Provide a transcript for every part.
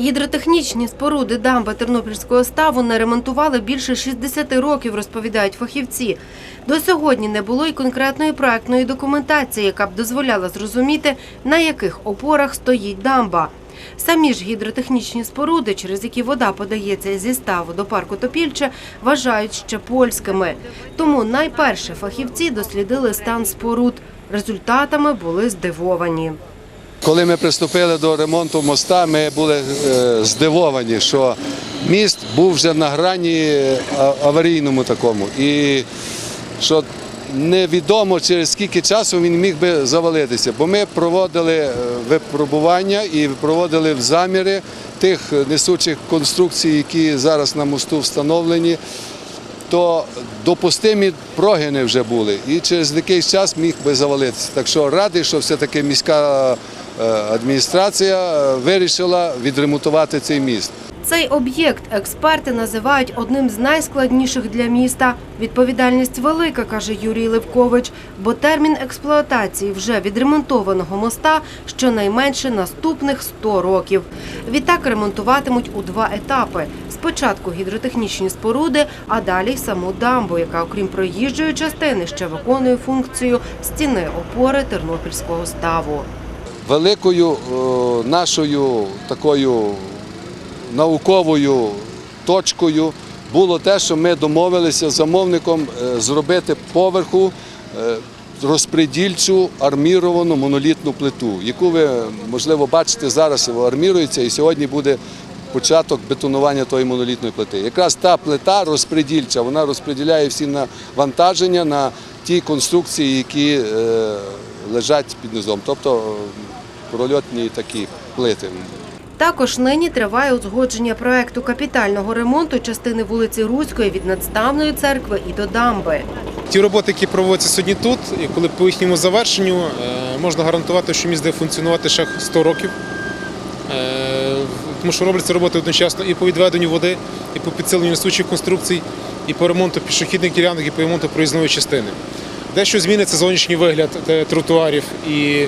Гідротехнічні споруди дамби Тернопільського ставу не ремонтували більше 60 років, розповідають фахівці. До сьогодні не було й конкретної проектної документації, яка б дозволяла зрозуміти, на яких опорах стоїть дамба. Самі ж гідротехнічні споруди, через які вода подається зі ставу до парку Топільче, вважають ще польськими. Тому найперше фахівці дослідили стан споруд. Результатами були здивовані. Коли ми приступили до ремонту моста, ми були е, здивовані, що міст був вже на грані е, аварійному такому. І що невідомо через скільки часу він міг би завалитися. Бо ми проводили е, випробування і проводили заміри тих несучих конструкцій, які зараз на мосту встановлені то допустимі прогини вже були, і через якийсь час міг би завалитися. Так що радий, що все-таки міська е, адміністрація е, вирішила відремонтувати цей міст. Цей об'єкт експерти називають одним з найскладніших для міста. Відповідальність велика, каже Юрій Левкович, бо термін експлуатації вже відремонтованого моста щонайменше наступних 100 років. Відтак ремонтуватимуть у два етапи: спочатку гідротехнічні споруди, а далі саму дамбу, яка, окрім проїжджої частини, ще виконує функцію стіни опори Тернопільського ставу. Великою е, нашою такою науковою точкою було те, що ми домовилися з замовником е, зробити поверху е, розпредільчу арміровану монолітну плиту, яку ви, можливо, бачите, зараз армірується і сьогодні буде початок бетонування тої монолітної плити. Якраз та плита розпредільча, вона розподіляє всі навантаження на ті конструкції, які лежать під низом, тобто е, прольотні такі плити. Також нині триває узгодження проекту капітального ремонту частини вулиці Руської від надставної церкви і до дамби. Ті роботи, які проводяться сьогодні тут, і коли по їхньому завершенню е, можна гарантувати, що міст буде функціонувати ще 100 років. Е, Тому що робляться роботи одночасно і по відведенню води, і по підсиленню несучих конструкцій, і по ремонту пішохідних ділянок, і по ремонту проїзної частини. Дещо зміниться зовнішній вигляд е, тротуарів, і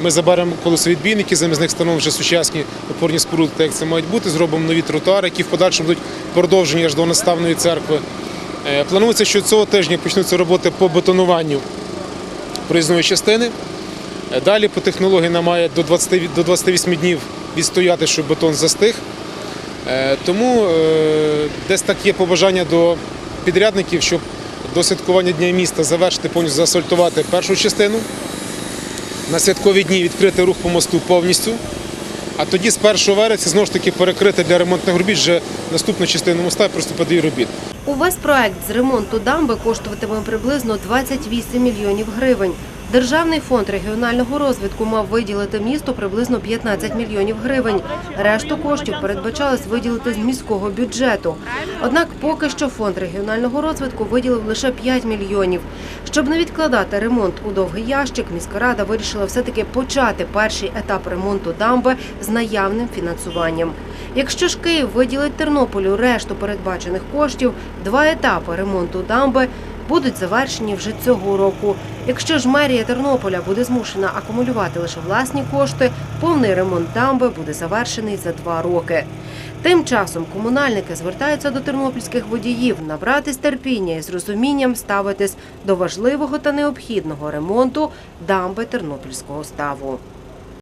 ми заберемо колесовідбійники, замість них встановимо вже сучасні опорні споруди, так як це мають бути. Зробимо нові тротуари, які в подальшому будуть продовжені аж до наставної церкви. Е, Планується, що цього тижня почнуться роботи по бетонуванню проїзної частини. Е, Далі по технології нам має до 20, до 28 днів відстояти, щоб бетон застиг. Тому десь так є побажання до підрядників, щоб до святкування Дня міста завершити повністю заасфальтувати першу частину. На святкові дні відкрити рух по мосту повністю. А тоді з 1 вересня знову ж таки перекрити для ремонтних робіт вже наступну частину моста і приступити робіт. Увесь проект з ремонту дамби коштуватиме приблизно 28 мільйонів гривень. Державний фонд регіонального розвитку мав виділити місту приблизно 15 мільйонів гривень. Решту коштів передбачалось виділити з міського бюджету. Однак поки що фонд регіонального розвитку виділив лише 5 мільйонів. Щоб не відкладати ремонт у довгий ящик, міська рада вирішила все-таки почати перший етап ремонту дамби з наявним фінансуванням. Якщо ж Київ виділить Тернополю решту передбачених коштів, два етапи ремонту дамби будуть завершені вже цього року. Якщо ж мерія Тернополя буде змушена акумулювати лише власні кошти, повний ремонт дамби буде завершений за два роки. Тим часом комунальники звертаються до тернопільських водіїв набратись терпіння і з розумінням ставитись до важливого та необхідного ремонту дамби Тернопільського ставу.